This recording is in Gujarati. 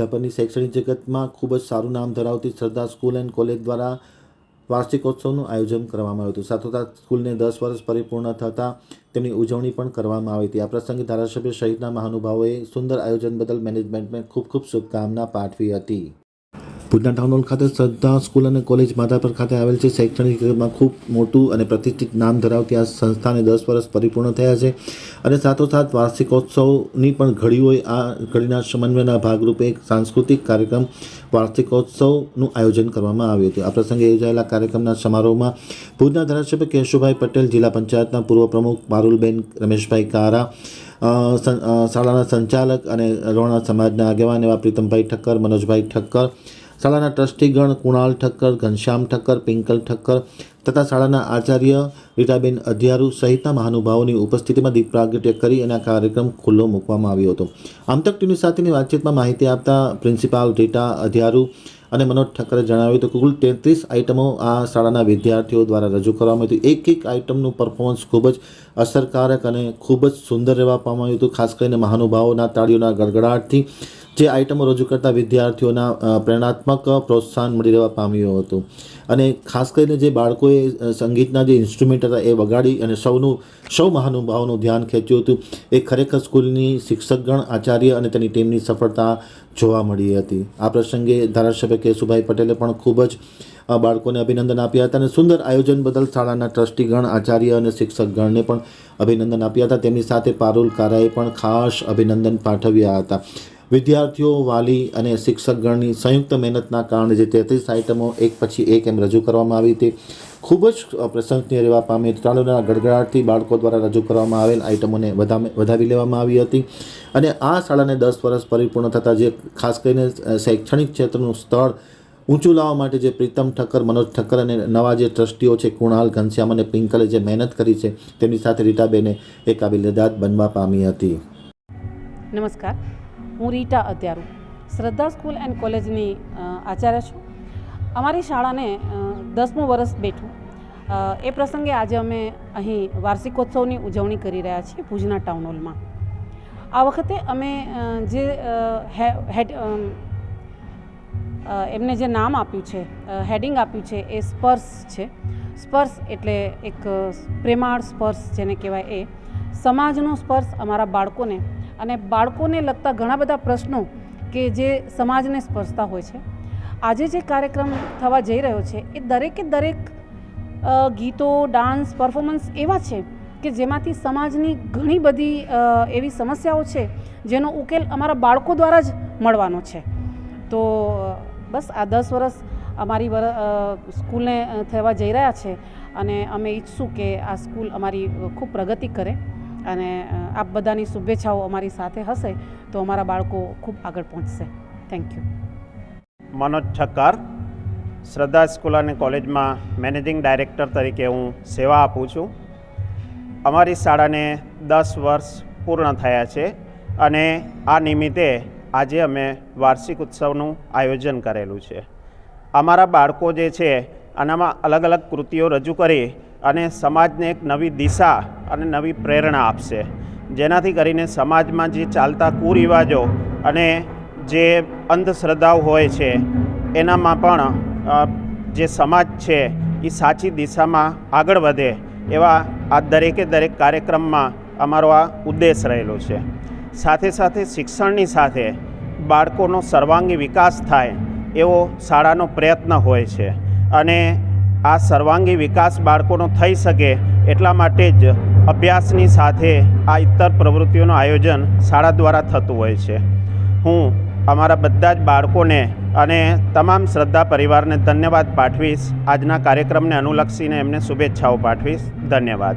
માધાપરની શૈક્ષણિક જગતમાં ખૂબ જ સારું નામ ધરાવતી શ્રદ્ધા સ્કૂલ એન્ડ કોલેજ દ્વારા વાર્ષિકોત્સવનું આયોજન કરવામાં આવ્યું હતું. સાથોસાથ સ્કૂલને દસ વર્ષ પરિપૂર્ણ થતાં તેમની ઉજવણી પણ કરવામાં આવી હતી. આ પ્રસંગે ધારાસભ્ય સહિતના મહાનુભાવોએ સુંદર આયોજન બદલ મેનેજમેન્ટને ખૂબ ખૂબ શુભકામના પાઠવી હતી. ભુજના ટાઉન ખાતે શ્રદ્ધા સ્કૂલ અને કોલેજ માધાપર ખાતે આવેલ છે. શૈક્ષણિક ક્ષેત્રમાં ખૂબ મોટું અને પ્રતિષ્ઠિત નામ ધરાવતી આ સંસ્થાને દસ વર્ષ પરિપૂર્ણ થયા છે અને સાથોસાથ વાર્ષિકોત્સવની પણ ઘડીઓએ આ ઘડીના સમન્વયના ભાગરૂપે એક સાંસ્કૃતિક કાર્યક્રમ વાર્ષિકોત્સવનું આયોજન કરવામાં આવ્યું હતું. આ પ્રસંગે યોજાયેલા કાર્યક્રમના સમારોહમાં ભુજના ધારાસભ્ય કેશુભાઈ પટેલ, જિલ્લા પંચાયતના પૂર્વ પ્રમુખ પારુલબેન રમેશભાઈ કારા શાળાના સંચાલક અને રોણા સમાજના આગેવાન એવા પ્રીતમભાઈ ઠક્કર, મનોજભાઈ ઠક્કર શાળાના ટ્રસ્ટીગણ કુણાલ ઠક્કર ઘનશ્યામ ઠક્કર પિંકલ ઠક્કર તથા શાળાના આચાર્ય રીટાબેન અધિયારુ સહિતના મહાનુભાવોની ઉપસ્થિતિમાં દીપ પ્રાગટ્ય કરી અને આ કાર્યક્રમ ખુલ્લો મૂકવામાં આવ્યો હતો. આમતક ટીવી સાથેની વાતચીતમાં માહિતી આપતા પ્રિન્સિપાલ રીટા અધિયારુ અને મનોજ ઠક્કરે જણાવ્યું હતું કે કુલ તેત્રીસ આઇટમો આ શાળાના વિદ્યાર્થીઓ દ્વારા રજૂ કરવામાં આવી હતું. એક એક આઇટમનું પરફોર્મન્સ ખૂબ જ અસરકારક અને ખૂબ જ સુંદર રહેવા પામ્યું આવ્યું હતું, ખાસ કરીને મહાનુભાવોના તાળીઓના ગડગડાટથી જે આઇટમો રજૂ કરતા વિદ્યાર્થીઓના પ્રેરણાત્મક પ્રોત્સાહન મળી રહેવા પામ્યું હતું. અને ખાસ કરીને જે બાળકોએ સંગીતના જે ઇન્સ્ટ્રુમેન્ટ હતા એ વગાડી અને સૌનું, સૌ મહાનુભાવોનું ધ્યાન ખેંચ્યું હતું. એ ખરેખર સ્કૂલની શિક્ષકગણ, આચાર્ય અને તેની ટીમની સફળતા જોવા મળી હતી. આ પ્રસંગે ધારાસભ્ય કેશુભાઈ પટેલે પણ ખૂબ જ બાળકોને અભિનંદન આપ્યા હતા અને સુંદર આયોજન બદલ શાળાના ટ્રસ્ટીગણ, આચાર્ય અને શિક્ષકગણને પણ અભિનંદન આપ્યા હતા. તેમની સાથે પારુલ કારાએ પણ ખાસ અભિનંદન પાઠવ્યા હતા. વિદ્યાર્થીઓ, વાલી અને શિક્ષકગણની સંયુક્ત મહેનતના કારણે જે તેત્રીસ આઇટમો એક પછી એક એમ રજૂ કરવામાં આવી હતી. ખૂબ જ પ્રશંસનીય રહેવા પામી હતી ગડગડાટથી બાળકો દ્વારા રજૂ કરવામાં આવેલ આઇટમોને વધાવી લેવામાં આવી હતી. અને આ શાળાને દસ વર્ષ પરિપૂર્ણ થતાં જે ખાસ કરીને શૈક્ષણિક ક્ષેત્રનું સ્થળ ઊંચું લાવવા માટે જે પ્રીતમ ઠક્કર, મનોજ ઠક્કર અને નવા જે ટ્રસ્ટીઓ છે, કુણાલ, ઘનશ્યામ અને પિંકલે જે મહેનત કરી છે, તેમની સાથે રીટાબેને એક કાબિલિયત બનવા પામી હતી. નમસ્કાર. હું રીટા અત્યારું. શ્રદ્ધા સ્કૂલ એન્ડ કોલેજની આચાર્ય છું. અમારી શાળાને દસમું વર્ષ બેઠું. એ પ્રસંગે આજે અમે અહીં વાર્ષિકોત્સવની ઉજવણી કરી રહ્યા છીએ ભુજના ટાઉન હોલમાં આ વખતે અમે જે હેડ એમને જે નામ આપ્યું છે હેડિંગ આપ્યું છે એ સ્પર્શ છે. સ્પર્શ એટલે એક પ્રેમાળ સ્પર્શ જેને કહેવાય એ. સમાજનો સ્પર્શ અમારા બાળકોને અને બાળકોને લગતા ઘણા બધા પ્રશ્નો કે જે સમાજને સ્પર્શતા હોય છે. આજે જે કાર્યક્રમ થવા જઈ રહ્યો છે, એ દરેકે દરેક ગીતો, ડાન્સ, પરફોર્મન્સ એવા છે કે જેમાંથી સમાજની ઘણી બધી એવી સમસ્યાઓ છે જેનો ઉકેલ અમારા બાળકો દ્વારા જ મળવાનો છે. તો, બસ આ દસ વર્ષ અમારી સ્કૂલને થવા જઈ રહ્યા છે અને અમે ઈચ્છશું કે આ સ્કૂલ અમારી ખૂબ પ્રગતિ કરે. અને આપ બધાની શુભેચ્છાઓ અમારી સાથે હશે તો અમારા બાળકો ખૂબ આગળ પહોંચશે. થેન્ક યુ મનોજ ઠક્કર શ્રદ્ધા સ્કૂલ અને કોલેજમાં મેનેજિંગ ડાયરેક્ટર તરીકે હું સેવા આપું છું. અમારી શાળાને દસ વર્ષ પૂર્ણ થયા છે અને આ નિમિત્તે આજે અમે વાર્ષિક ઉત્સવનું આયોજન કરેલું છે. અમારા બાળકો જે છે, આનામાં અલગ અલગ કૃતિઓ રજૂ કરી અને સમાજને એક નવી દિશા અને નવી પ્રેરણા આપશે. જેનાથી કરીને સમાજમાં જે ચાલતા કુરિવાજો અને જે અંધશ્રદ્ધાઓ હોય છે, એનામાં પણ જે સમાજ છે, એ સાચી દિશામાં આગળ વધે એવા આ દરેકે દરેક કાર્યક્રમમાં અમારો આ ઉદ્દેશ રહેલો છે. સાથે સાથે શિક્ષણની સાથે બાળકોનો સર્વાંગી વિકાસ થાય એવો શાળાનો પ્રયત્ન હોય છે. અને આ સર્વાંગી વિકાસ બાળકોનો થઈ શકે એટલા માટે જ અભ્યાસની સાથે આ ઇતર પ્રવૃત્તિઓનું આયોજન શાળા દ્વારા થતું હોય છે. હું અમારા બધા જ બાળકોને અને તમામ શ્રદ્ધા પરિવારને ધન્યવાદ પાઠવીશ. આજના કાર્યક્રમને અનુલક્ષીને એમને શુભેચ્છાઓ પાઠવીશ. ધન્યવાદ.